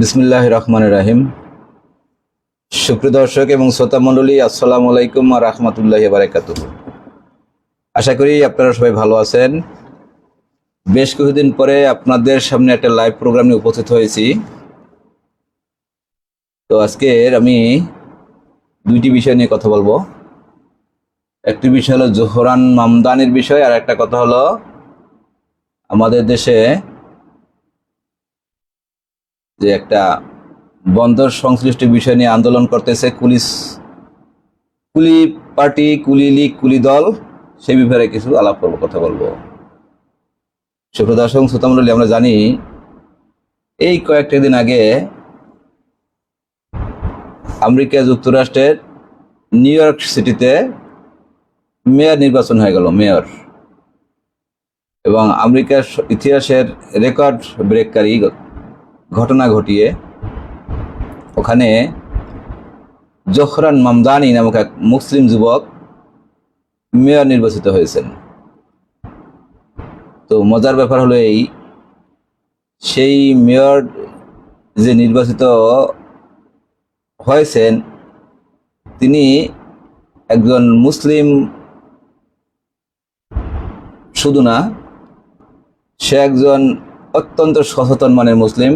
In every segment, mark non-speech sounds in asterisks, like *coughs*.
বিসমিল্লাহ রহমান রাহিম। সুপ্রিয় দর্শক এবং শ্রোতা মণ্ডলী, আসসালামু আলাইকুম আর রহমতুল্লাহ বারাকাতু আশা করি আপনারা সবাই ভালো আছেন। বেশ কিছুদিন পরে আপনাদের সামনে একটা লাইভ প্রোগ্রাম নিয়ে উপস্থিত হয়েছি। তো আজকের আমি দুইটি বিষয় নিয়ে কথা বলব। একটি বিষয় হলো জোহরান মামদানির বিষয়, আর একটা কথা হলো আমাদের দেশে যে একটা বন্দর সংশ্লিষ্ট বিষয় নিয়ে আন্দোলন করতেছে কুলিশ কুলি পার্টি, কুলি লীগ, কুলি দল, সে ব্যাপারে কিছু আলাপ করব কথা বলব। সুপ্রদর্শক শ্রোতামণ্ডলী আমরা জানি এই কয়েকটা দিন আগে আমেরিকা যুক্তরাষ্ট্রের নিউ ইয়র্ক সিটিতে মেয়র নির্বাচন হয়ে গেল, মেয়র। এবং আমেরিকার ইতিহাসের রেকর্ড ব্রেককারী ঘটনা ঘটিয়ে ওখানে জোহরান মামদানি নামক এক মুসলিম যুবক মেয়র নির্বাচিত হয়েছেন। তো মজার ব্যাপার হলো এই, সেই মেয়র যে নির্বাচিত হয়েছেন, তিনি একজন মুসলিম শুধু না, সে একজন অত্যন্ত সচেতন মানের মুসলিম।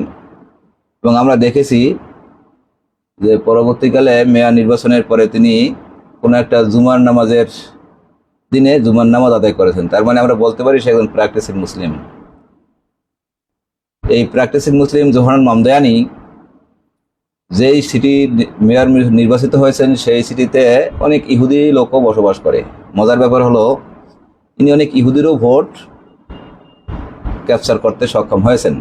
এবং আমরা দেখেছি যে পরবর্তীকালে মেয়র নির্বাচনের পরে তিনি কোনো একটা জুমার নামাজের দিনে জুমার নামাজ আদায় করেছেন। তার মানে আমরা বলতে পারি সে একজন প্র্যাকটিসিং মুসলিম এই প্র্যাকটিসিং মুসলিম জোহরান মামদায়ানি যেই সিটি মেয়র নির্বাচিত হয়েছেন, সেই সিটিতে অনেক ইহুদি লোকও বসবাস করে। মজার ব্যাপার হলো, ইনি অনেক ইহুদিরও ভোট ক্যাপচার করতে সক্ষম হয়েছেন।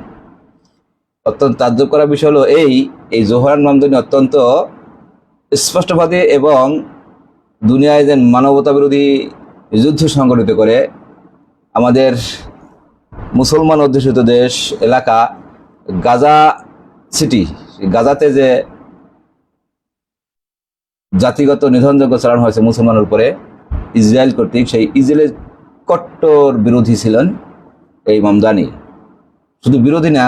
অত্যন্ত তাজ্জব করার বিষয় হলো এই এই জোহরান মামদানি অত্যন্ত স্পষ্টবাদী এবং দুনিয়ায় যে মানবতা বিরোধী যুদ্ধ সংগঠিত করে আমাদের মুসলমান অধ্যুষিত দেশ, এলাকা, গাজা সিটি, গাজাতে যে জাতিগত নিধনযোগ্য চালানো হয়েছে মুসলমানের উপরে, ইসরায়েল কর্তৃক, সেই ইসরায়েলের কট্টর বিরোধী ছিলেন এই মামদানি। শুধু বিরোধী না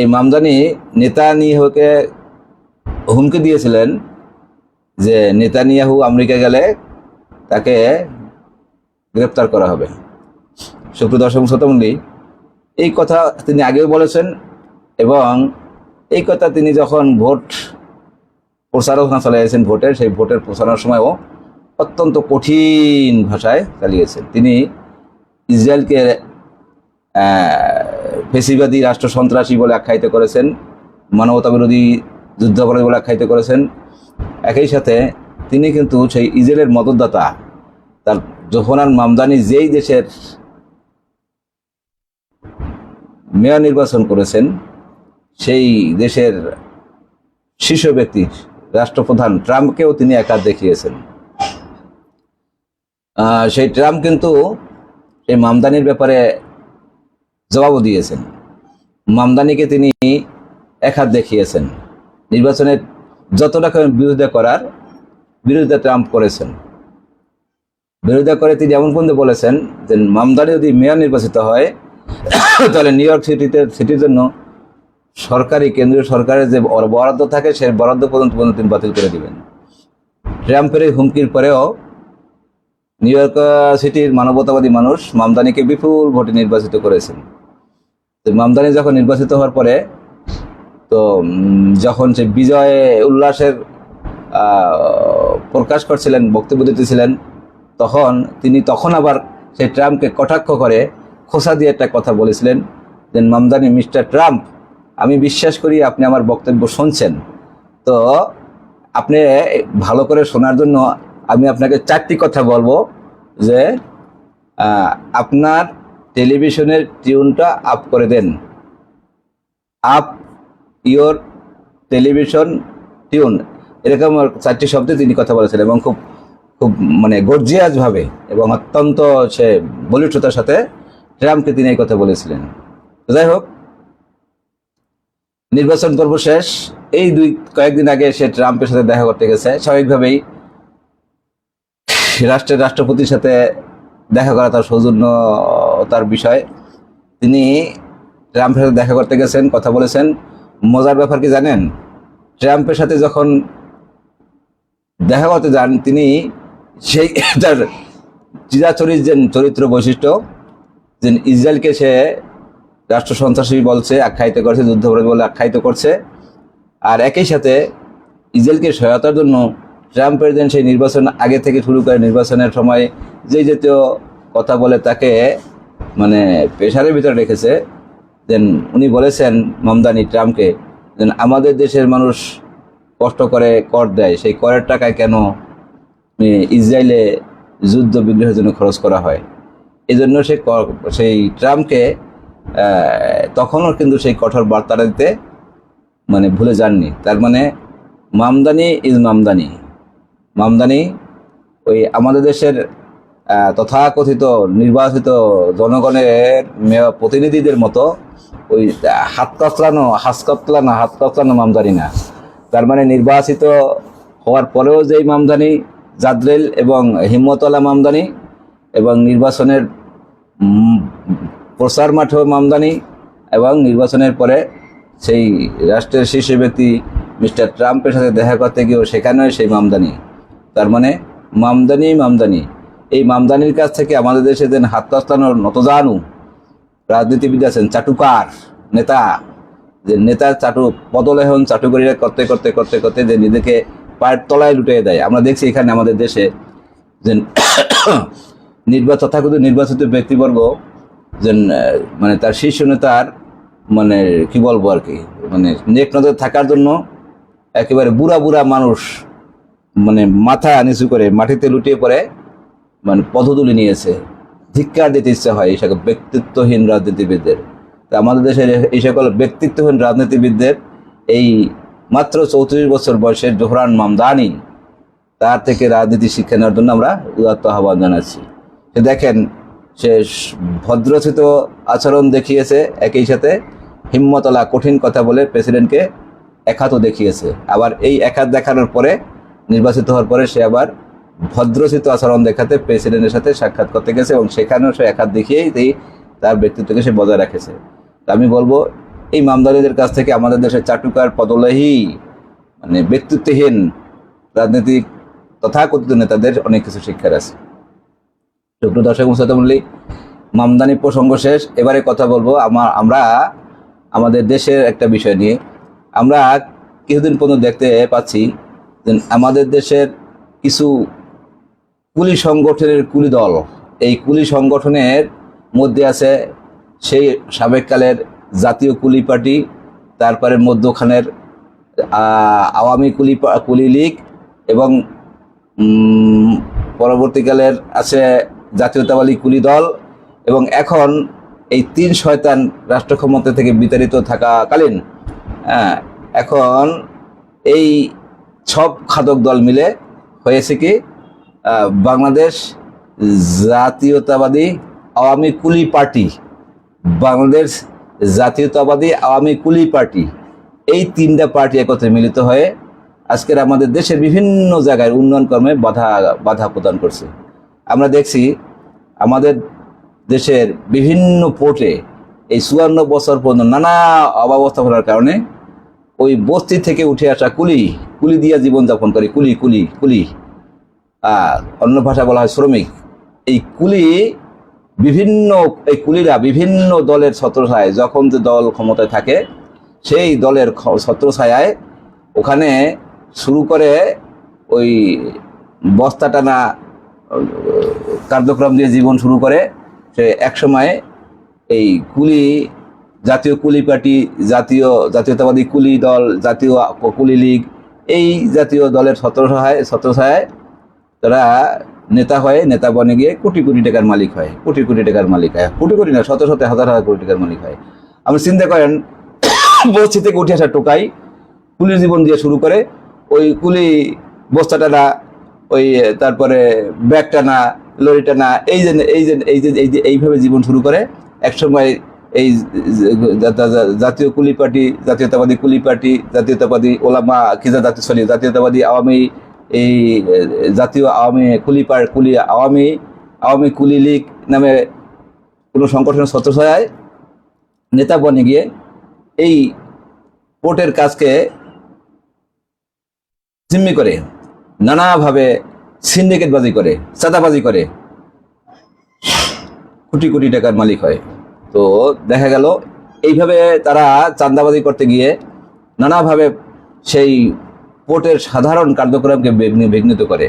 এই মামদানি নেতানিয়াহুকে হুমকি দিয়েছিলেন যে নেতানিয়াহু আমেরিকা গেলে তাকে গ্রেপ্তার করা হবে। সুপ্রিয় দর্শক শ্রোতামণ্ডলী এই কথা তিনি আগেও বলেছেন এবং এই কথা তিনি যখন ভোট প্রচারণা চালিয়েছেন ভোটের সেই ভোটের প্রচারণার সময়ও অত্যন্ত কঠিন ভাষায় চালিয়েছেন। তিনি ইসরায়েলকে ফেসিবাদী রাষ্ট্র সন্ত্রাসী বলে আখ্যায়িত করেছেন, মানবতা বিরোধী যুদ্ধাপরাধী বলে আখ্যায়িত করেছেন। একই সাথে তিনি কিন্তু সেই ইসরায়েলের মদতদাতা, তার জোহনান মামদানি যেই দেশের মেয়র নির্বাচন করেছেন, সেই দেশের শীর্ষ ব্যক্তি রাষ্ট্রপ্রধান ট্রাম্পকেও তিনি একা দেখিয়েছেন। সেই ট্রাম্প কিন্তু এই মামদানির ব্যাপারে জবাবও দিয়েছেন। মামদানিকে তিনি এক হাত দেখিয়েছেন। নির্বাচনের যতটা করে বিরোধিতা করার বিরোধিতা ট্রাম্প করেছেন। বিরোধিতা করে তিনি এমন পর্যন্ত বলেছেন যে মামদানি যদি মেয়র নির্বাচিত হয়, তাহলে নিউ ইয়র্ক সিটিতে, সিটির জন্য সরকারি, কেন্দ্রীয় সরকারের যে বরাদ্দ থাকে, সেই বরাদ্দ পর্যন্ত পর্যন্ত তিনি বাতিল করে দিবেন। ট্রাম্পের এই হুমকির পরেও নিউ ইয়র্ক সিটির মানবতাবাদী মানুষ মামদানিকে বিপুল ভোটে নির্বাচিত করেছেন। তো মামদানি যখন নির্বাচিত হওয়ার পরে, তো যখন সে বিজয় উল্লাসের প্রকাশ করছিলেন, বক্তব্য দিতেছিলেন, তখন তিনি তখন আবার সেই ট্রাম্পকে কটাক্ষ করে খোসা দিয়ে একটা কথা বলেছিলেন যে, মামদানি, মিস্টার ট্রাম্প, আমি বিশ্বাস করি আপনি আমার বক্তব্য শুনছেন। তো আপনি ভালো করে শোনার জন্য আমি আপনাকে চারটি কথা বলব যে আপনার টেলিভিশনের টিউনটা আপ করে দেন। Up your television tune. এরকম চারটি শব্দে তিনি কথা বলেছেন এবং খুব খুব মানে গর্জিয়াস ভাবে এবং অত্যন্ত সে বলিষ্ঠতার সাথে ট্রাম্পকে তিনি এই কথা বলেছিলেন। যাই হোক, নির্বাচন পর্ব শেষ। এই দুই, কয়েকদিন আগে সে ট্রাম্পের সাথে দেখা করতে গেছে। স্বাভাবিকভাবেই রাষ্ট্রের রাষ্ট্রপতির সাথে দেখা করা তার সৌজন্য তার বিষয়। তিনি ট্রাম্পের সাথে দেখা করতে গেছেন, কথা বলেছেন। মজার ব্যাপার কি জানেন? ট্রাম্পের সাথে যখন দেখা করতে যান, তিনি সেই *laughs* তার চিরাচরিত যে চরিত্র বৈশিষ্ট্য, যে ইসরায়েলকে সে রাষ্ট্র সন্ত্রাসী বলছে, আখ্যায়িত করছে যুদ্ধাপরাধ বলে আখ্যায়িত করছে, আর একই সাথে ইসরায়েলকে সহায়তার জন্য ট্রাম্পের যেন সেই নির্বাচন আগে থেকে শুরু করে নির্বাচনের সময় যে জাতীয় কথা বলে তাকে মানে প্রেশারের ভিতরে রেখেছে দেন উনি বলেছেন মমদানি ট্রাম্পকে যেন আমাদের দেশের মানুষ কষ্ট করে কর দেয় সেই করের টাকায় কেন এ, ইসরায়েলে যুদ্ধ বিগ্রহের জন্য খরচ করা হয়? এই জন্য সেই ট্রাম্পকে তখনও কিন্তু সেই কঠোর বার্তাটা দিতে মানে ভুলে যাননি। তার মানে মামদানি ইজ মামদানি। মামদানি ওই আমাদের দেশের তথাকথিত নির্বাচিত জনগণের প্রতিনিধিদের মতো ওই হাত কাতলানো হাত কাতলানো হাত কাতলানো মামদানি না। তার মানে নির্বাচিত হওয়ার পরেও যেই মামদানি, জাদ্রেল এবং হিম্মতলা মামদানি এবং নির্বাচনের প্রচার মাঠেও মামদানি এবং নির্বাচনের পরে সেই রাষ্ট্রের শীর্ষ ব্যক্তি মিস্টার ট্রাম্পের সাথে দেখা করতে গিয়েও সেখানেও সেই মামদানি। তার মানে মামদানি মামদানি। এই মামদানির কাছ থেকে আমাদের দেশে যেন হাত কাস্তানোর নতজানু রাজনীতিবিদ আছেন চাটুকার নেতা, যে নেতার চাটু পদলেহন চাটুকারিরা করতে করতে করতে করতে যে নিজেকে পায়ের তলায় লুটিয়ে দেয়। আমরা দেখছি এখানে আমাদের দেশে যে নির্বাচন তথাকথিত নির্বাচিত ব্যক্তিবর্গ যে মানে তার শীর্ষ নেতার মানে কি বলব আর কি মানে নেক নজর থাকার জন্য একেবারে বুড়া বুড়া মানুষ মানে মাথা নিচু করে মাটিতে লুটিয়ে পড়ে। মানে পদতুলি নিয়েছে, ধিক্কার দিতে ইচ্ছা হয় এই সকল ব্যক্তিত্বহীন রাজনীতিবিদদের। তা আমাদের দেশের এই সকল ব্যক্তিত্বহীন রাজনীতিবিদদের এই মাত্র চৌত্রিশ বছর বয়সের জোহরান মামদানি, তার থেকে রাজনীতি শিক্ষা নেওয়ার জন্য আমরা উদাত্ত আহ্বান জানাচ্ছি। সে দেখেন, স- ভদ্রচিত আচরণ দেখিয়েছে একই সাথে, হিম্মতলা কঠিন কথা বলে প্রেসিডেন্টকে একাতও দেখিয়েছে। আবার এই একাত দেখানোর পরে, নির্বাচিত হওয়ার পরে সে আবার ভদ্রচিত আচরণ দেখাতে প্রেসিডেন্টের সাথে সাক্ষাৎ করতে গেছে এবং সেখানেও সে একাত দেখিয়েই তার ব্যক্তিত্বকে সে বজায় রেখেছে। তা আমি বলব, এই মামদারিদের কাছ থেকে আমাদের দেশের চাটুকার পদলহী মানে ব্যক্তিত্বহীন রাজনৈতিক তথাকথিত নেতাদের অনেক কিছু শিক্ষার আছে। সুপ্রিয় দর্শক মুসাতমল্লী মামদানি প্রসঙ্গ শেষ। এবারে কথা বলব আমার আমরা আমাদের দেশের একটা বিষয় নিয়ে। আমরা কিছুদিন পর্যন্ত দেখতে পাচ্ছি আমাদের দেশের কিছু কুলি সংগঠনের কুলি দল। এই কুলি সংগঠনের মধ্যে আছে সেই সাবেককালের জাতীয় কুলি পার্টি, তারপরে মধ্যখানের আওয়ামী কুলি কুলি লীগ এবং পরবর্তীকালের আছে জাতীয়তাবাদী কুলি দল এবং এখন এই তিন শয়তান রাষ্ট্র ক্ষমতা থেকে বিতাড়িত থাকাকালীন এখন এই সব খাদক দল মিলে হয়েছে কি বাংলাদেশ জাতীয়তাবাদী আওয়ামী কুলি পার্টি। বাংলাদেশ জাতীয়তাবাদী আওয়ামী কুলি পার্টি। এই তিনটা পার্টি একত্রে মিলিত হয়ে আজকের আমাদের দেশের বিভিন্ন জায়গায় উন্নয়ন কর্মে বাধা বাধা প্রদান করছে। আমরা দেখছি আমাদের দেশের বিভিন্ন পোর্টে এই চুয়ান্ন বছর পর্যন্ত নানা অব্যবস্থাপনার কারণে ওই বস্তি থেকে উঠে আসা কুলি কুলি দিয়ে জীবনযাপন করে, কুলি কুলি কুলি। অন্য ভাষা বলা হয় শ্রমিক। এই কুলি বিভিন্ন, এই কুলিরা বিভিন্ন দলের ছত্রছায় যখন যে দল ক্ষমতায় থাকে, সেই দলের ছত্রছায়ায় ওখানে শুরু করে ওই বস্তা টানা, কার্যক্রম দিয়ে জীবন শুরু করে, সে একসময় এই কুলি, জাতীয় কুলি পার্টি, জাতীয়, জাতীয়তাবাদী কুলি দল, জাতীয় কুলি লীগ, এই জাতীয় দলের ছত্রসহায় ছত্রছায়ায় তারা নেতা হয় নেতা বনে গিয়ে কোটি কোটি টাকার মালিক হয়, কোটি কোটি টাকার মালিক হয়। কোটি কোটি না, শত শত, হাজার হাজার কোটি টাকার মালিক হয়। আপনি চিন্তা করেন, *coughs* বস্তি থেকে উঠে আসা টোকাই কুলির জীবন দিয়ে শুরু করে, ওই কুলি বস্তা টানা, ওই তারপরে ব্যাগ টানা, লরি টানা, এই যে এই যে এই যে এই যে, এইভাবে জীবন শুরু করে। একসময় এই জাতীয় কুলি পার্টি, জাতীয়তাবাদী কুলি পার্টি, জাতীয়তাবাদী ওলামা কিজা জাতীয় জাতীয়তাবাদী আওয়ামী এই জাতীয় আওয়ামী কুলি পার কুলি আওয়ামী আওয়ামী কুলি লীগ নামে কোনো সংগঠনের ছত্রছায়ায় নেতা বনে গিয়ে এই পোর্টের কাজকে জিম্মি করে, নানাভাবে সিন্ডিকেটবাজি করে, চাঁদাবাজি করে। কোটি কোটি টাকার মালিক হয়। তো দেখা গেল, এইভাবে তারা চাঁদাবাজি করতে গিয়ে নানাভাবে সেই পোর্টের সাধারণ কার্যক্রমকে বিঘ্নিত করে।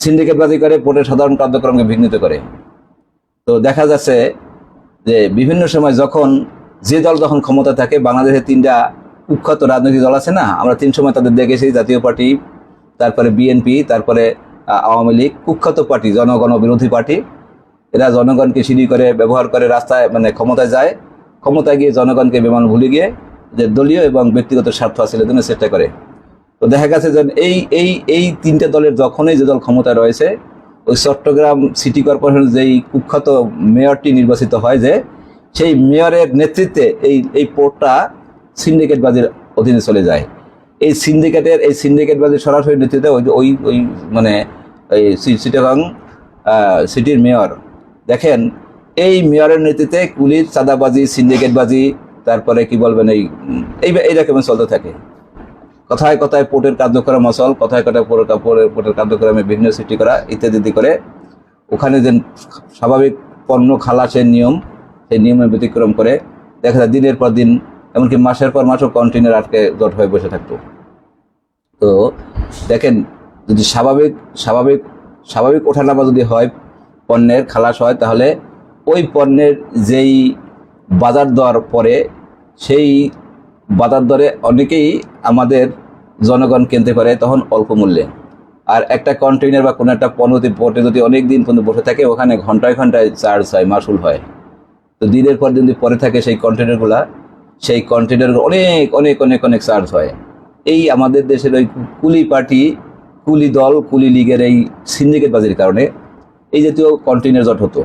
সিন্ডিকেটবাজি করে পোর্টের সাধারণ কার্যক্রমকে বিঘ্নিত করে। তো দেখা যাচ্ছে যে বিভিন্ন সময় যখন যে দল যখন ক্ষমতা থাকে, বাংলাদেশে তিনটা কুখ্যাত রাজনৈতিক দল আছে না, আমরা তিন সময় তাদের দেখেছি, জাতীয় পার্টি, তারপরে বিএনপি, তারপরে আওয়ামী লীগ, কুখ্যাত পার্টি, জনগণ বিরোধী পার্টি। এরা জনগণকে সিঁড়ি করে ব্যবহার করে রাস্তায় মানে ক্ষমতায় যায়। ক্ষমতায় গিয়ে জনগণকে বিমান ভুলে গিয়ে যে দলীয় এবং ব্যক্তিগত স্বার্থ হাসিলের জন্য চেষ্টা করে। তো দেখা গেছে যে এই এই এই তিনটে দলের যখনই যে দল ক্ষমতায় রয়েছে, ওই চট্টগ্রাম সিটি কর্পোরেশন যেই কুখ্যাত মেয়রটি নির্বাচিত হয় যে, সেই মেয়রের নেতৃত্বে এই এই পোর্টটা সিন্ডিকেটবাজির অধীনে চলে যায়। এই সিন্ডিকেটের, এই সিন্ডিকেটবাজির সরাসরি নেতৃত্বে ওই ওই ওই মানে এই চিটাগাং সিটির মেয়র। দেখেন, এই মেয়রের নেতৃত্বে পুলিশ চাঁদাবাজি, সিন্ডিকেটবাজি, তারপরে কি বলবেন এই এই এইরকম চলতে থাকে। কথায় কথায় পোর্টের কার্যক্রম অচল কথায় কথায় পোর্টের পোর্টের কার্যক্রমে বিভিন্ন সৃষ্টি করা ইত্যাদি ইত্যাদি করে। ওখানে যে স্বাভাবিক পণ্য খালাসের নিয়ম, সেই নিয়মের ব্যতিক্রম করে দেখা যায় দিনের পর দিন, এমনকি মাসের পর মাসও কন্টেনার আটকে জট হয়ে বসে থাকতো। তো দেখেন, যদি স্বাভাবিক স্বাভাবিক স্বাভাবিক ওঠানামা যদি হয়, পণ্যের খালাস হয়, তাহলে ওই পণ্যের যেই বাজার দর পরে সেই বাজার দরে অনেকেই আমাদের জনগণ কিনতে পারে তখন অল্প মূল্যে। আর একটা কন্টেইনার বা কোনো একটা পণ্যতে পটে যদি অনেক দিন পর্যন্ত বসে থাকে, ওখানে ঘন্টায় ঘন্টায় চার্জ হয়, মাসুল হয়। তো দিনের পর দিন যদি পরে থাকে সেই কন্টেনারগুলা সেই কন্টেনার অনেক অনেক অনেক অনেক চার্জ হয়। এই আমাদের দেশের ওই কুলি পার্টি, কুলি দল, কুলি লীগের এই সিন্ডিকেট বাজির কারণে এই জাতীয় কন্টেনার জট হতো।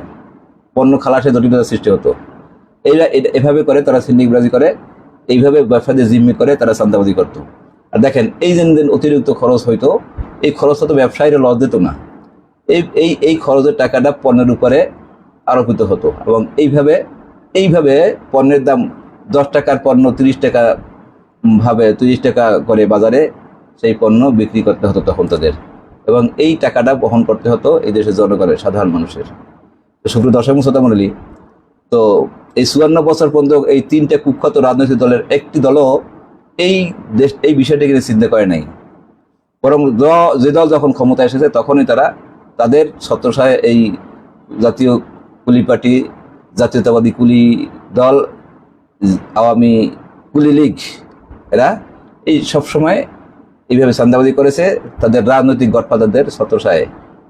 পণ্য খালাসে জটিলতা সৃষ্টি হতো। এটা- এভাবে করে তারা সিন্ডিকেটবাজি করে। এইভাবে ব্যবসাদের জিম্মি করে তারা চান্দাবাজি করতো। আর দেখেন, এই যে অতিরিক্ত খরচ হইতো, এই খরচটা তো ব্যবসায়ীরা লস দিত না। এই এই এই খরচের টাকাটা পণ্যের উপরে আরোপিত হতো এবং এইভাবে এইভাবে পণ্যের দাম দশ টাকার পণ্য তিরিশ টাকা ভাবে তিরিশ টাকা করে বাজারে সেই পণ্য বিক্রি করতে হতো তখন তাদের। এবং এই টাকাটা বহন করতে হতো এই দেশের জনগণের, সাধারণ মানুষের। শুক্র দর্শক শ্রোতা তো এই চুয়ান্ন বছর পর্যন্ত এই তিনটে কুখ্যাত রাজনৈতিক দলের একটি দলও এই দেশ, এই বিষয়টিকে চিন্তা করে নাই। বরং য- দল যখন ক্ষমতায় এসেছে, তখনই তারা তাদের ছত্রছায় এই জাতীয় কুলি পার্টি, জাতীয়তাবাদী কুলি দল, আওয়ামী কুলি লীগ, এরা এই সব সময় এইভাবে চান্দাবাজি করেছে, তাদের রাজনৈতিক গডফাদারদের ছত্রছায়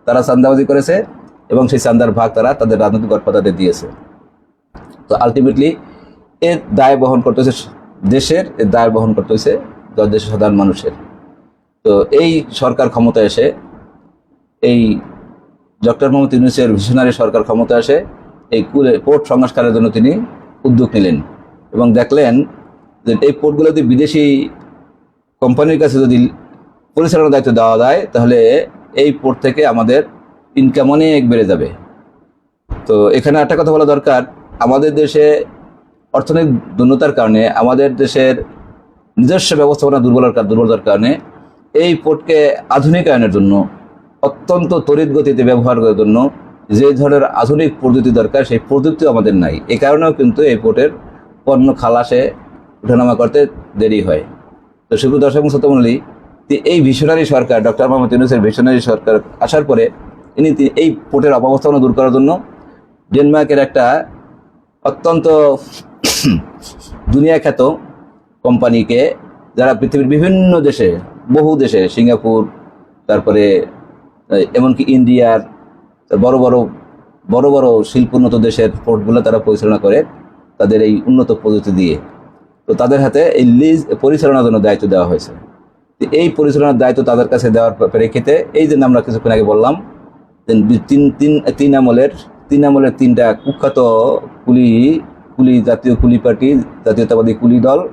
তারা চান্দাবাজি করেছে এবং সেই চান্দার ভাগ তারা তাদের রাজনৈতিক গডফাদারদের দিয়েছে। তো আলটিমেটলি এর দায় বহন করতে হচ্ছে দেশের এর দায় বহন করতে হচ্ছে দেশের সাধারণ মানুষের। তো এই সরকার ক্ষমতা এসে, এই ডক্টর মোহাম্মদ ইউনুসের ভিশনারি সরকার ক্ষমতা আসে এই কুলে পোর্ট সংস্কারের জন্য তিনি উদ্যোগ নিলেন এবং দেখলেন যে এই পোর্টগুলো যদি বিদেশি কোম্পানির কাছে যদি পরিচালনার দায়িত্ব দেওয়া যায়, তাহলে এই পোর্ট থেকে আমাদের ইনকাম অনেক বেড়ে যাবে। তো এখানে একটা কথা বলা দরকার আমাদের দেশে অর্থনৈতিক দুর্নতার কারণে, আমাদের দেশের নিজস্ব ব্যবস্থাপনা দুর্বলতার দুর্বলতার কারণে এই পোর্টকে আধুনিকায়নের জন্য, অত্যন্ত তড়িৎ গতিতে ব্যবহার করার জন্য যে ধরনের আধুনিক প্রযুক্তি দরকার, সেই প্রযুক্তিও আমাদের নাই। এ কারণেও কিন্তু এই পোর্টের পণ্য খালাসে ওঠানামা করতে দেরি হয়। তো শুধু দর্শক সত্যমণ্ডলী এই ভিশনারি সরকার, ডক্টর মোহাম্মদ ইউনুসের ভিশনারি সরকার আসার পরে, ইনি এই পোর্টের অব্যবস্থাপনা দূর করার জন্য ডেনমার্কের একটা অত্যন্ত দুনিয়া খ্যাত কোম্পানিকে, যারা পৃথিবীর বিভিন্ন দেশে, বহু দেশে, সিঙ্গাপুর, তারপরে এমনকি ইন্ডিয়ার, বড় বড় বড় বড় শিল্পোন্নত দেশের পোর্টগুলো তারা পরিচালনা করে তাদের এই উন্নত প্রযুক্তি দিয়ে। তো তাদের হাতে এই লিজ পরিচালনার জন্য দায়িত্ব দেওয়া হয়েছে। এই পরিচালনার দায়িত্ব তাদের কাছে দেওয়ার প্রেক্ষিতে এই যে আমরা কিছুক্ষণ আগে বললাম তিন তিন তিন আমলের তিন আমলের তিনটা কুখ্যাত কুলি কুলি জাতীয় কুলি পার্টি, জাতীয়তাবাদী কুলি দল,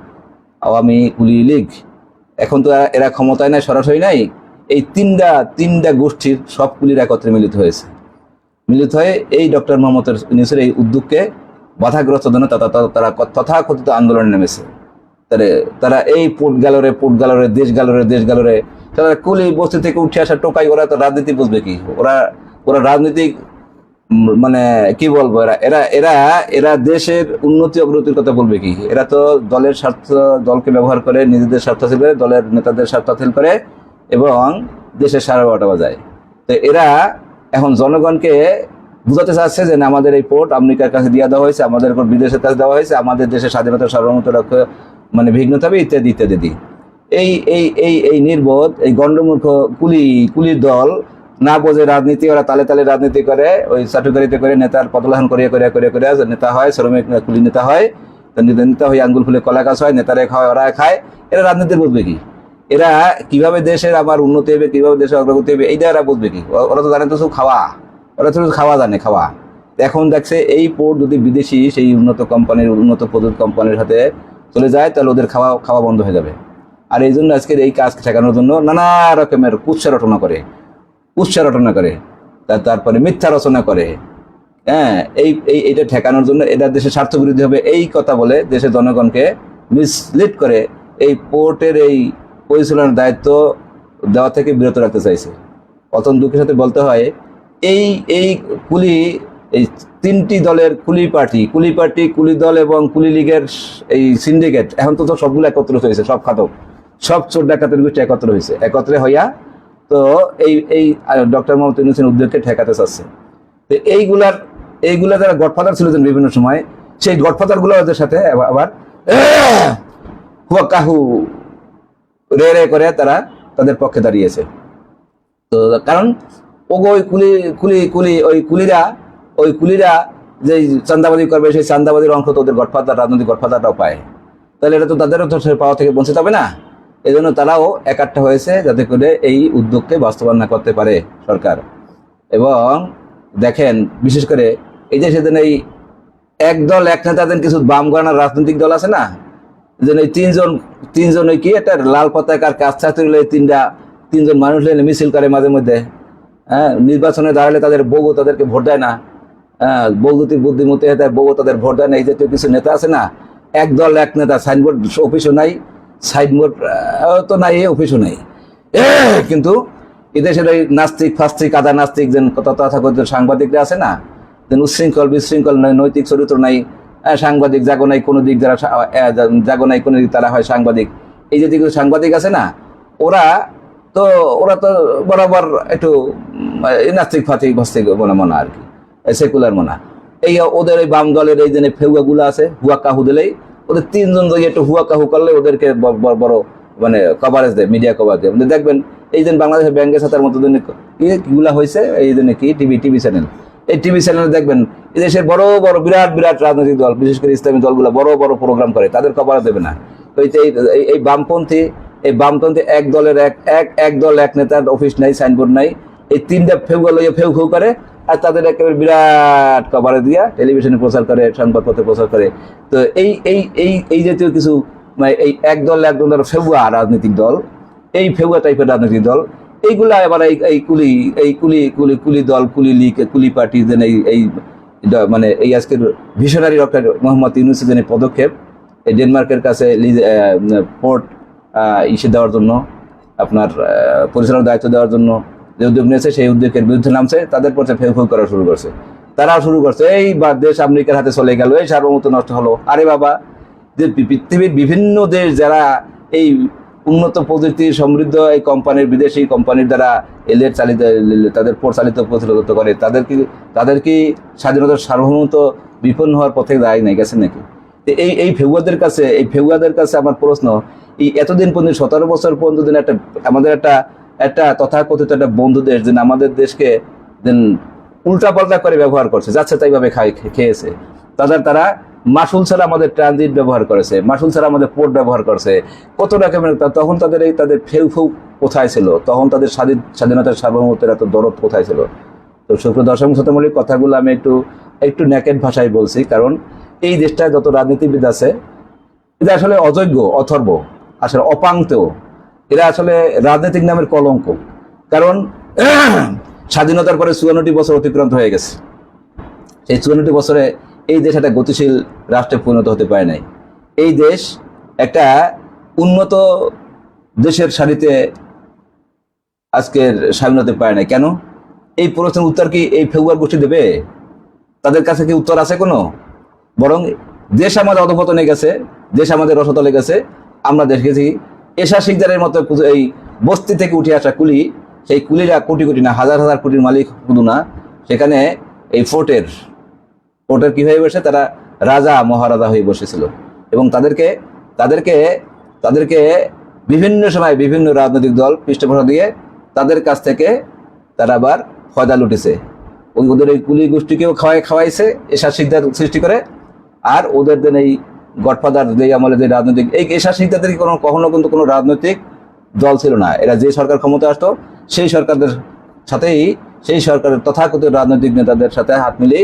আওয়ামী কুলি লীগ। এখন তো এরা- ক্ষমতায় নাই, সরাসরি নাই। এই তিনটা তিনটা গোষ্ঠীর সব কুলির একত্রে মিলিত হয়েছে। মিলিত হয়ে এই ডক্টর মোহাম্মদ ইউনুসের এই উদ্যোগকে বাধাগ্রস্ত জন্য তারা তথাকথিত আন্দোলনে নেমেছে। তারে তারা এই পোর্ট গ্যালোরে, পোর্ট গ্যালরে, দেশ গ্যালরে দেশ গ্যালরে তারা কুলি বস্তি থেকে উঠে আসা টোকাই, ওরা তো রাজনীতি বুঝবে কি? ওরা ওরা রাজনীতিক মানে কি বলব এরা এরা এরা এরা দেশের উন্নতি অগ্রগতির কথা বলবে কি এরা তো দলের স্বার্থ দলকে ব্যবহার করে নিজেদের স্বার্থ হাসিল করে দলের নেতাদের স্বার্থ হাসিল করে এবং দেশের সারা বারোটা বাজায় তো এরা এখন জনগণকে বুঝাতে চাচ্ছে যে না, আমাদের এই পোর্ট আমেরিকার কাছে দিয়ে দেওয়া হয়েছে আমাদের উপর বিদেশের কাছে দেওয়া হয়েছে আমাদের দেশের স্বাধীনতা সার্বভৌমত্ব রক্ষা মানে বিঘ্ন ইত্যাদি ইত্যাদি ইত্যাদি। এই এই এই এই নির্বোধ এই গণ্ডমূর্খ কুলি কুলির দল না বোঝে রাজনীতি, ওরা তালে তালে রাজনীতি করে, ওই চাটুকারিতে করে, নেতার পদলাহন করিয়া করিয়া করিয়া করিয়া নেতা হয়, শ্রমিক কুলি নেতা হয় নেতা হয়ে আঙ্গুল ফুলে কলা গাছ হয়, নেতারা খায় ওরা খায়। এরা রাজনীতির বুঝবে কি? এরা কীভাবে দেশের আবার উন্নতি হবে, কীভাবে দেশের অগ্রগতি হবে, এইটা এরা বুঝবে কি? ওরা তো জানে তো শুধু খাওয়া। ওরা তো খাওয়া জানে, খাওয়া। এখন দেখছে এই পোর্ট যদি বিদেশি, সেই উন্নত কোম্পানির, উন্নত প্রযুক্তি কোম্পানির হাতে চলে যায়, তাহলে ওদের খাওয়া খাওয়া বন্ধ হয়ে যাবে। আর এই জন্য আজকের এই কাজ ঠেকানোর জন্য নানা রকমের কুৎসা রটনা করে। কুৎসা রটনা করে তারপরে মিথ্যা রচনা করে। হ্যাঁ এই এই, এটা ঠেকানোর জন্য এটা দেশের স্বার্থ বিরোধী হবে, এই কথা বলে দেশের জনগণকে মিসলিড করে এই পোর্টের এই পরিচালনার দায়িত্ব দেওয়া থেকে বিরত রাখতে চাইছে। অতন দুঃখের সাথে বলতে হয়, এই এই কুলি, এই তিনটি দলের কুলি পার্টি কুলি পার্টি, কুলি দল এবং কুলি লীগের এই সিন্ডিকেট এখন তো সবগুলো একত্রিত হয়েছে, সব খাতক। সব চোর ডাকাতের গোষ্ঠী একত্র হয়েছে। একত্রে হইয়া তো এই এই ডক্টর মোহাম্মদ ইউনুসেন উদ্যোগকে ঠেকাতে চাচ্ছে। তো এইগুলার, এইগুলা যারা গডফাদার ছিল বিভিন্ন সময়, সেই গডফাদারগুলো ওদের সাথে আবার- *clears throat* কাহু, রে রে করে তারা তাদের পক্ষে দাঁড়িয়েছে। তো কারণ, ওগো ওই কুলি কুলি কুলি, ওই কুলিরা ওই কুলিরা যে চান্দাবাদি করবে, সেই চান্দাবাদির অংশ তো ওদের গডফাদার রাজনৈতিক গডফাদারটাও পায়। তাহলে এটা তো তাদেরও তো পাওয়া থেকে বঞ্চিত হবে না? এই জন্য তারাও একাট্টা হয়েছে যাতে করে এই উদ্যোগকে বাস্তবায়ন না করতে পারে সরকার। এবং দেখেন, বিশেষ করে এই যে সেদিন এই এক দল, এক নেতাদের কিছু বাম গণার রাজনৈতিক দল আছে না যেন এই তিনজন তিনজন ওই কি একটা লাল পতাকার কাজ গেলে তিনটা, তিনজন মানুষ এনে মিছিল করে মাঝে মধ্যে। হ্যাঁ নির্বাচনে দাঁড়ালে তাদের বউ তাদেরকে ভোট দেয় না। হ্যাঁ বৌগতির বুদ্ধিমতী হয়ে বউ তাদের ভোট দেয় না। এই জাতীয় কিছু নেতা আছে না, এক দল, এক নেতা, সাইনবোর্ড অফিসও নাই। সাইনবোর্ড তো নাই অফিসও নাই। কিন্তু এদেশের ওই নাস্তিক, ফাস্তিক আদা নাস্তিক, যেন তথাকথিত সাংবাদিকরা আছে না, যেন উচ্ছৃঙ্খল বিশৃঙ্খল নয়, নৈতিক চরিত্র নাই সাংবাদিক, জাগো নাই, কোনো দিক যারা জাগো নাই, কোনো দিক তারা হয় সাংবাদিক। এই যে কিছু সাংবাদিক আছে না, ওরা তো ওরা তো বরাবর একটু নাস্তিক ফাতিক ভাস্তিক মনে মনে আর কি সেকুলার মনে এই ওদের এই বাম দলের এই যে ফেউয়া গুলো আছে হুয়া কাহু দিলেই ওদের তিনজন যদি একটু হুয়া কাহু করলে ওদেরকে বড় মানে কভারেজ দেয় মিডিয়া কভার দেয়। মানে দেখবেন, এই যে বাংলাদেশের ব্যাংকের সাথে মতো দিনে কি গুলা হয়েছে, এই জন্য কি টিভি টিভি চ্যানেল এই টিভি চ্যানেলে দেখবেন এই দেশের বড় বড় বিরাট বিরাট রাজনৈতিক দল, বিশেষ করে ইসলামী দলগুলো বড় বড় প্রোগ্রাম করে, তাদের কভার দেবে না। তো এই এই- বামপন্থী, এই বামপন্থী এক দলের এক এক এক দল, এক নেতার অফিস নাই সাইনবোর্ড নাই, এই তিনটা ফেউয়া লইয়া ফেউ ফেউ করে আর তাদের একেবারে বিরাট কভারে দিয়া টেলিভিশনে প্রচার করে, সংবাদপত্রে প্রচার করে। তো এই এই এই এই জাতীয় কিছু মানে এই এক দল, এক দলের ফেউয়া রাজনৈতিক দল, এই ফেউয়া টাইপের রাজনৈতিক দল, এইগুলা এবার এই এই কুলি এই কুলি কুলি কুলি দল, কুলি লীগ, কুলি পার্টি, যেন এই এই মানে এই আজকের ভিশনারি ডক্টর মোহাম্মদ ইউনুসের যে পদক্ষেপ, এই ডেনমার্কের কাছে পোর্ট ইসে দেওয়ার জন্য, আপনার পরিচালনার দায়িত্ব দেওয়ার জন্য যে উদ্যোগ নিয়েছে, সেই উদ্যোগের বিরুদ্ধে নামছে, তাদের পথে ফেউ ফেউ করা শুরু করছে। তারাও শুরু করছে এই বা দেশ আমেরিকার হাতে চলে গেল, এই সার্বভৌমত্ব নষ্ট হলো। আরে বাবা, যে পৃথিবীর বিভিন্ন দেশ যারা এই উন্নত প্রযুক্তি সমৃদ্ধ এই কোম্পানির, বিদেশি কোম্পানির দ্বারা এলের চালিত, তাদের পরিচালিত প্রতিরোধ করে, তাদের কি তাদের কি স্বাধীনতার সার্বভৌমত্ব বিপন্ন হওয়ার পথে দায় নাই, গেছে নাকি? এই এই ফেউয়াদের কাছে, এই ফেউয়াদের কাছে আমার প্রশ্ন, এই এতদিন পর্যন্ত, সতেরো বছর পর্যন্ত একটা, আমাদের একটা একটা তথাকথিত একটা বন্ধু দেশ, যেন আমাদের দেশকে যেন উল্টা পাল্টা করে ব্যবহার করছে, যাচ্ছে তাইভাবে খাই খেয়েছে। তাদের তারা মাসুল ছাড়া আমাদের ট্রানজিট ব্যবহার করেছে, মাসুল ছাড়া আমাদের পোর্ট ব্যবহার করছে। কত রকমের তখন তাদের এই তাদের ফেউ ফেউ কোথায় ছিল? তখন তাদের স্বাধীন, স্বাধীনতার সার্বভৌমত্বের এত দরদ কোথায় ছিল? তো শুক্র দশম শতমূলিক কথাগুলো আমি একটু একটু ন্যাকেট ভাষায় বলছি, কারণ এই দেশটায় যত রাজনীতিবিদ আছে এটা আসলে অযোগ্য, অথর্ব, আসলে অপাঙ্ক্তেও এরা আসলে রাজনৈতিক নামের কলঙ্ক। কারণ স্বাধীনতার পরে চুয়ান্নটি বছর অতিক্রান্ত হয়ে গেছে। সেই চুয়ান্নটি বছরে এই দেশ একটা গতিশীল রাষ্ট্রে পরিণত হতে পারে নাই। এই দেশ একটা উন্নত দেশের সারিতে আজকের স্বাধীনতা পায় নাই। কেন? এই প্রশ্নের উত্তর কি এই ফেব্রুয়ার গোষ্ঠী দেবে? তাদের কাছে কি উত্তর আছে কোনো? বরং দেশ আমাদের অধপতনে গেছে, দেশ আমাদের রসতলে গেছে, আমরা দেখেছি এশা শিকদারের মতো এই বস্তি থেকে উঠে আসা কুলি, সেই কুলিরা কোটি কোটি না, হাজার হাজার কোটির মালিক শুধু না। সেখানে এই ফোর্টের ফোর্টের কি হয়ে বসে? তারা রাজা, মহারাজা হয়ে বসেছিল। এবং তাদেরকে তাদেরকে তাদেরকে বিভিন্ন সময় বিভিন্ন রাজনৈতিক দল পৃষ্ঠপোষক দিয়ে তাদের কাছ থেকে তারা আবার ফয়দা লুটেছে। ওই ওদের এই কুলি গোষ্ঠীকেও খাওয়াই খাওয়াইছে, এশা শিকদার সৃষ্টি করে। আর ওদের দেন এই গডফাদার যে আমলে যে রাজনৈতিক এই এশা শিকদারদের কি কোনো কখনো কিন্তু কোনো রাজনৈতিক দল ছিল না। এরা যে সরকার ক্ষমতা আসতো, সেই সরকারদের সাথেই সেই সরকারের তথাকথিত রাজনৈতিক নেতাদের সাথে হাত মিলিয়ে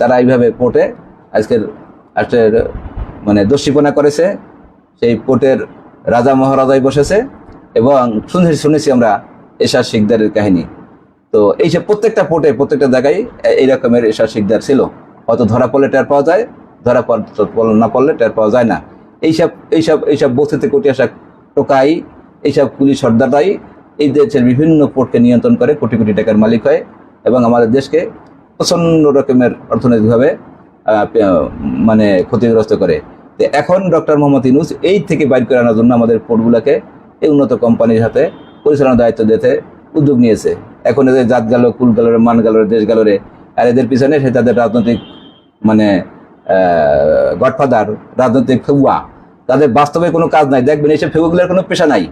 তারা এইভাবে কোর্টে আজকের আজকের মানে দোষীপনা করেছে। সেই কোর্টের রাজা মহারাজাই বসেছে এবং শুনেছি শুনেছি আমরা এশা শিকদারের কাহিনী। তো এই এইসব প্রত্যেকটা পোর্টে প্রত্যেকটা জায়গায় এই রকমের এশা শিকদার ছিল। হয়তো ধরা পড়লে টের পাওয়া যায়। ধরা না পড়লে টের পাওয়া যায় না। এইসব এইসব এইসব বস্তিতে কোটি আসা টোকাই, এইসব পুলিশ সর্দাররাই এই দেশের বিভিন্ন পোর্টকে নিয়ন্ত্রণ করে কোটি কোটি টাকার মালিক হয় এবং আমাদের দেশকে প্রচণ্ড রকমের অর্থনৈতিকভাবে মানে ক্ষতিগ্রস্ত করে। তো এখন ডক্টর মোহাম্মদ ইনুস এই থেকে বাইর করে আনার জন্য আমাদের পোর্টগুলোকে এই উন্নত কোম্পানির হাতে পরিচালনার দায়িত্ব দিতে উদ্যোগ নিয়েছে। এখন এদের জাত গেল কুল গেল মান গেল দেশ গেল রে আর এদের পিছনে সে তাদের রাজনৈতিক মানে গডফাদার রাজনৈতিক ফেগুয়া তাদের বাস্তবে কোনো কাজ নাই। দেখবেন এইসব ফেগুগুলোর কোনো পেশা নাই।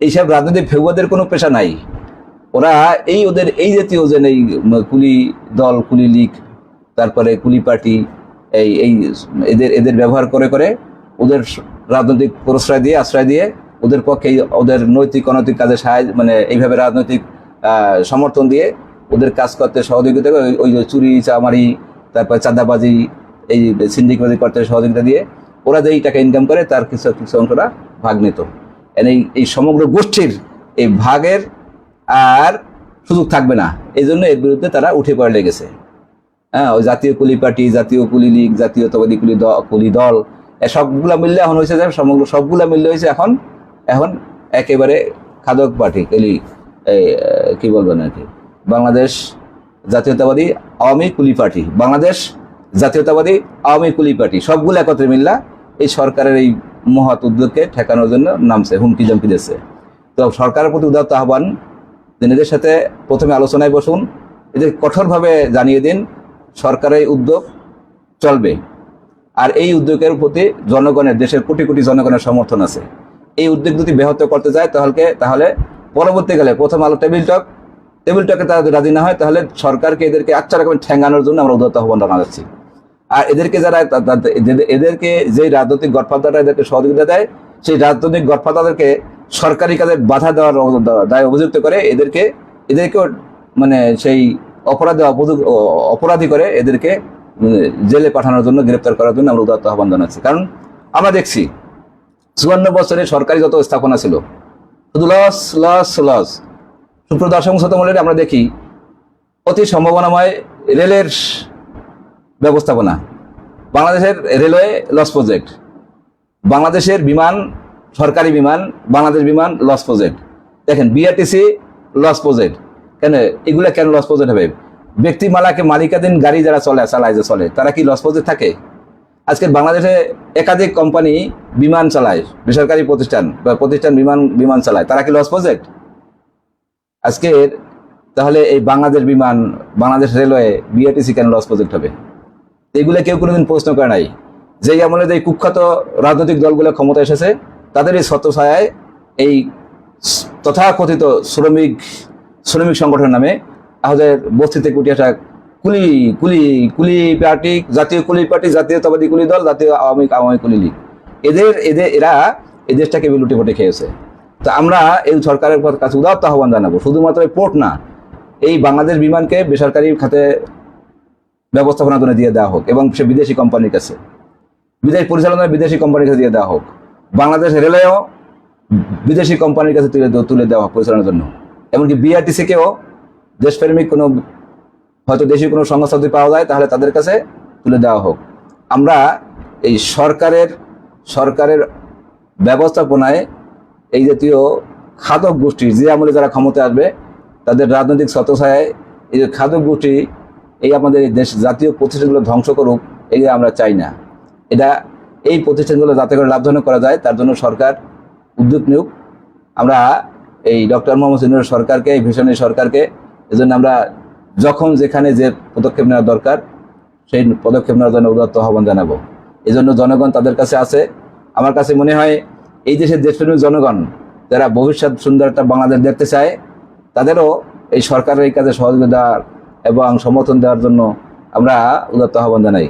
এইসব রাজনৈতিক ফেগুয়াদের কোনো পেশা নাই। ওরা এই ওদের এই জাতীয় যে এই কুলি দল, কুলি লীগ, তারপরে কুলি পার্টি, এই এই এদের এদের ব্যবহার করে করে ওদের রাজনৈতিক প্রশ্রয় দিয়ে, আশ্রয় দিয়ে ওদের পক্ষে ওদের নৈতিক, অনৈতিক কাজে সাহায্য মানে এইভাবে রাজনৈতিক সমর্থন দিয়ে ওদের কাজ করতে সহযোগিতা ওই- ওই চুরি, চামারি, তারপর চাঁদাবাজি এই সিন্ডিকেটবাজি করতে সহযোগিতা দিয়ে ওরা যে এই টাকা ইনকাম করে, তার কিছু কিছু অংশটা ভাগ নিত। এই এই সমগ্র গোষ্ঠীর এই ভাগের আর সুযোগ থাকবে না। এই জন্য এর বিরুদ্ধে তারা উঠে পড়ে লেগেছে। হ্যাঁ ওই জাতীয় কুলি পার্টি, জাতীয় কুলি লীগ, জাতীয়তাবাদী কুলি দল কুলি দল সবগুলা মিললে এখন হয়েছে যে সমগ্র সবগুলা মিললে হয়েছে এখন এখন একেবারে খাদক পার্টি কুলি কি বলবেন আর কি বাংলাদেশ জাতীয়তাবাদী আওয়ামী কুলি পার্টি, বাংলাদেশ জাতীয়তাবাদী আওয়ামী কুলি পার্টি, সবগুলো একত্রে মিল্লা এই সরকারের এই মহৎ উদ্যোগকে ঠেকানোর জন্য নামছে, হুমকি জমকি দিচ্ছে। তো সরকারের প্রতি উদাত্ত আহ্বান এদের সাথে প্রথমে আলোচনায় বসুন, এদের কঠোরভাবে জানিয়ে দিন, সরকারের উদ্যোগ চলবে। আর এই উদ্যোগের প্রতি জনগণের, দেশের কোটি কোটি জনগণের সমর্থন আছে। এই উদ্যোগ যদি ব্যাহত করতে যায় তাহলে তাহলে পরবর্তীকালে প্রথম আলো টেবিল টক, টেবিল টকে তারা রাজি না হয়, তাহলে সরকারকে এদেরকে আচ্ছা রকমের ঠেঙ্গানোর জন্য আমরা উদ্যত আহ্বান জানাচ্ছি। আর এদেরকে যারা এদেরকে যে রাজনৈতিক গডফাদাররা এদেরকে সহযোগিতা দেয়, সেই রাজনৈতিক গডফাদারদেরকে সরকারি কাজে বাধা দেওয়ার দায় অভিযুক্ত করে, এদেরকে এদেরকেও মানে সেই অপরাধে অপরাধী করে এদেরকে জেলে পাঠানোর জন্য গ্রেপ্তার করার জন্য আমরা উদাত্ত আহ্বান জানাচ্ছি। কারণ আমরা দেখছি, চুয়ান্ন বছরে সরকারি যত স্থাপনা ছিল, শুধু লস লস লস। সুপ্রদর্শক আমরা দেখি, অতি সম্ভাবনাময় রেলের ব্যবস্থাপনা। বাংলাদেশের রেলওয়ে লস প্রজেক্ট। বাংলাদেশের বিমান, সরকারি বিমান, বাংলাদেশ বিমান লস প্রজেক্ট। দেখেন বিআরটিসি লস প্রজেক্ট। কেন? এগুলো কেন লস প্রজেক্ট হবে? ব্যক্তি মালাকে মালিকাধীন গাড়ি যারা চলে, চালায় যে চলে, তারা কি লস প্রজেক্ট থাকে? আজকের বাংলাদেশে একাধিক কোম্পানি বিমান চালায়, বেসরকারি প্রতিষ্ঠান বা প্রতিষ্ঠান বিমান বিমান চালায়, তারা কি লস প্রজেক্ট? আজকের তাহলে এই বাংলাদেশ বিমান, বাংলাদেশ রেলওয়ে বিআরটিসি কেন লস প্রজেক্ট হবে? এগুলো কেউ কোনোদিন প্রশ্ন করে নাই। যেই আমলে যে কুখ্যাত রাজনৈতিক দলগুলো ক্ষমতা এসেছে তাদের এই ছত্রছায়ায় এই তথাকথিত শ্রমিক শ্রমিক সংগঠন নামে আমাদের বস্তিতে কুটি আসা কুলি কুলি কুলি পার্টি, জাতীয় কুলি পার্টি, জাতীয়তাবাদী কুলি দল, জাতীয় আওয়ামী আওয়ামী কুলি লীগ। এদের এদের, এরা এই দেশটাকে লুটে পটে খেয়েছে। তো আমরা এই সরকারের কাছে উদাত্ত আহ্বান জানাব। শুধুমাত্র পোর্ট না, এই বাংলাদেশ বিমানকে বেসরকারি খাতে ব্যবস্থাপনার জন্য দিয়ে দেওয়া হোক এবং সে বিদেশি কোম্পানির কাছে, বিদেশ পরিচালনা বিদেশি কোম্পানির কাছে দিয়ে দেওয়া হোক, বাংলাদেশ রেলওয়েও বিদেশি কোম্পানির কাছে তুলে তুলে দেওয়া হোক পরিচালনার জন্য। এমনকি বিআরটিসিকেও দেশপ্রেমিক কোনো, হয়তো দেশি কোনো সংস্থা যদি পাওয়া যায়, তাহলে তাদের কাছে তুলে দেওয়া হোক। আমরা এই সরকারের সরকারের ব্যবস্থাপনায় এই জাতীয় খাদক গোষ্ঠী যে আমলে যারা ক্ষমতা আসবে, তাদের রাজনৈতিক ছত্রছায়ায় এই যে খাদক গোষ্ঠী এই আমাদের দেশ জাতীয় প্রতিষ্ঠানগুলো ধ্বংস করুক এই আমরা চাই না। এটা, এই প্রতিষ্ঠানগুলো যাতে করে লাভজনক করা যায়, তার জন্য সরকার উদ্যোগ নিউক। আমরা এই ডক্টর মোহাম্মদ সিনুর সরকারকে, এই ভীষণী সরকারকে, এজন্য আমরা যখন যেখানে যে পদক্ষেপ নেওয়া দরকার, সেই পদক্ষেপ নেওয়ার জন্য উদাত্ত আহ্বান জানাব। এই জন্য জনগণ তাদের কাছে আছে। আমার কাছে মনে হয়, এই দেশের দেশপ্রেমী জনগণ, যারা ভবিষ্যৎ সুন্দর একটা বাংলাদেশ দেখতে চায়, তাদেরও এই সরকারের এই কাজে সহযোগিতা এবং সমর্থন দেওয়ার জন্য আমরা উদাত্ত আহ্বান জানাই।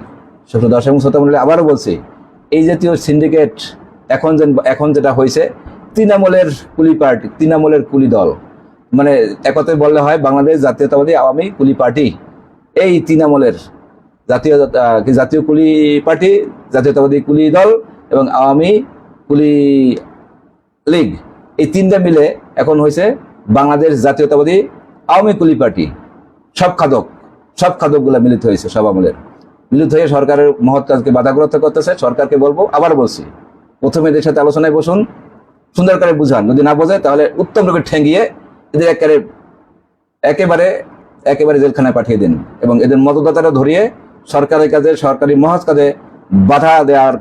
সুপ্রিয় দর্শক এবং শ্রোতা মণ্ডলী, আবারও বলছি, এই জাতীয় সিন্ডিকেট এখন যে এখন যেটা হয়েছে, তৃণমূলের কুলি পার্টি, তৃণমূলের কুলি দল। মানে একথায় বললে হয়, বাংলাদেশ জাতীয়তাবাদী আওয়ামী কুলি পার্টি। এই তৃণমূলের জাতীয় জাতীয় কুলি পার্টি, জাতীয়তাবাদী কুলি দল এবং আওয়ামী কুলি লীগ, এই তিনটা মিলে এখন হয়েছে বাংলাদেশ জাতীয়তাবাদী আওয়ামী কুলি পার্টি। সব খাদক, সব খাদকগুলো মিলিত হয়েছে, সব আমলের। মিলিত হয়ে সরকারের মহৎ কাজকে বাধাগ্রস্ত করতেছে, সরকারকে বলব, আবার বলছি, প্রথমে এদের সাথে আলোচনায় বসুন, সুন্দর করে বুঝান, যদি না বোঝে, তাহলে উত্তম রূপে ঠেঙ্গিয়ে এদের একেবারে একেবারে একেবারে জেলখানায় পাঠিয়ে দিন এবং এদের মতদাতারা ধরিয়ে সরকারের কাজে, সরকারি মহৎ কাজে বাধা দেওয়ার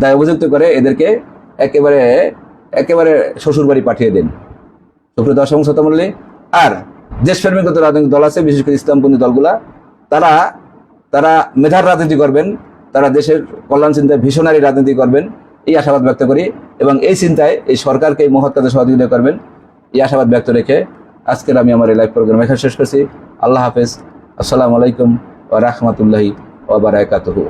দায় অভিযুক্ত করে এদেরকে একেবারে একেবারে শ্বশুর বাড়ি পাঠিয়ে দিন। সুপ্রিয় দর্শক, শ্রোতা মণ্ডলী, আর দেশপ্রেমিক যত রাজনৈতিক দল আছে, বিশেষ করে ইসলামপন্থী দলগুলা, তারা তারা মেধার রাজনীতি করবেন, তারা দেশের কল্যাণ চিন্তায় ভীষণারী রাজনীতি করবেন, এই আশাবাদ ব্যক্ত করি এবং এই চিন্তায় এই সরকারকে এই মহৎ সহযোগিতা করবেন, এই আশাবাদ ব্যক্ত রেখে আজকের আমি আমার এই লাইভ প্রোগ্রাম এখানে শেষ করছি। আল্লাহ হাফেজ। আসসালামু আলাইকুম ও রহমতুল্লাহি ওবরাকাতুহু